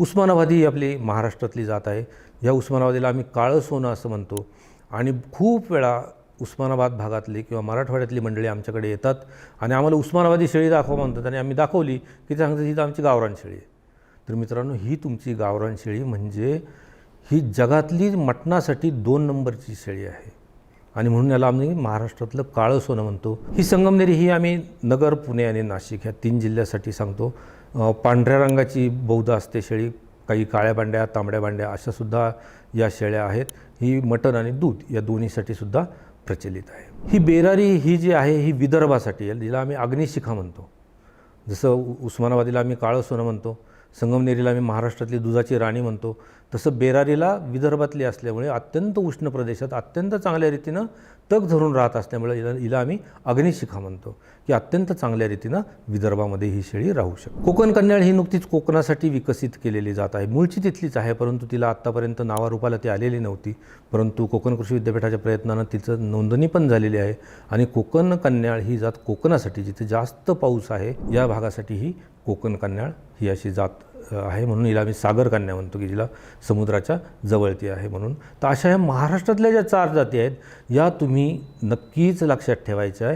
उस्मानाबादी ही आपली महाराष्ट्रातली जात आहे. या उस्मानाबादीला आम्ही काळं सोनं असं म्हणतो. आणि खूप वेळा उस्मानाबाद भागातली किंवा मराठवाड्यातली मंडळी आमच्याकडे येतात आणि आम्हाला उस्मानाबादी शेळी दाखवा म्हणतात आणि आम्ही दाखवली की ते सांगतात ही तर आमची गावरान शेळी आहे. तर मित्रांनो ही तुमची गावरान शेळी म्हणजे ही जगातली मटणासाठी दोन नंबरची शेळी आहे. आणि म्हणून याला आम्ही महाराष्ट्रातलं काळं सोनं म्हणतो. ही संगमनेरी ही आम्ही नगर पुणे आणि नाशिक ह्या तीन जिल्ह्यासाठी सांगतो. पांढऱ्या रंगाची बहुधा असते शेळी काही काळ्या बांड्या तांबड्या बांड्या अशासुद्धा या शेळ्या आहेत. ही मटण आणि दूध या दोन्हीसाठी सुद्धा प्रचलित आहे. ही बेरारी ही जी आहे ही विदर्भासाठी आहे. जिला आम्ही अग्निशिखा म्हणतो. जसं उस्मानाबादीला आम्ही काळं सोनं म्हणतो. संगमनेरीला आम्ही महाराष्ट्रातली दुधाची राणी म्हणतो. तसं बेरारीला विदर्भातली असल्यामुळे अत्यंत उष्ण प्रदेशात अत्यंत चांगल्या रीतीनं तग धरून राहत असल्यामुळे हिला हिला आम्ही अग्निशिखा म्हणतो. की अत्यंत चांगल्या रीतीनं विदर्भामध्ये ही शेळी राहू शकते. कोकण कन्याळ ही नुकतीच कोकणासाठी विकसित केलेली जात आहे. मूळची तिथलीच आहे परंतु तिला आत्तापर्यंत नावारूपाला ती आलेली नव्हती. परंतु कोकण कृषी विद्यापीठाच्या प्रयत्नानं तिचं नोंदणी पण झालेली आहे. आणि कोकण कन्याळ ही जात कोकणासाठी जिथे जास्त पाऊस आहे या भागासाठी ही कोकण कन्याळ ही अशी जात आहे म्हणून हिला आम्ही सागर कन्या म्हणतो की जिला समुद्राच्या जवळती आहे म्हणून. तर अशा ह्या महाराष्ट्रातल्या ज्या चार जाती आहेत या तुम्ही नक्कीच लक्षात ठेवायच्या आहे.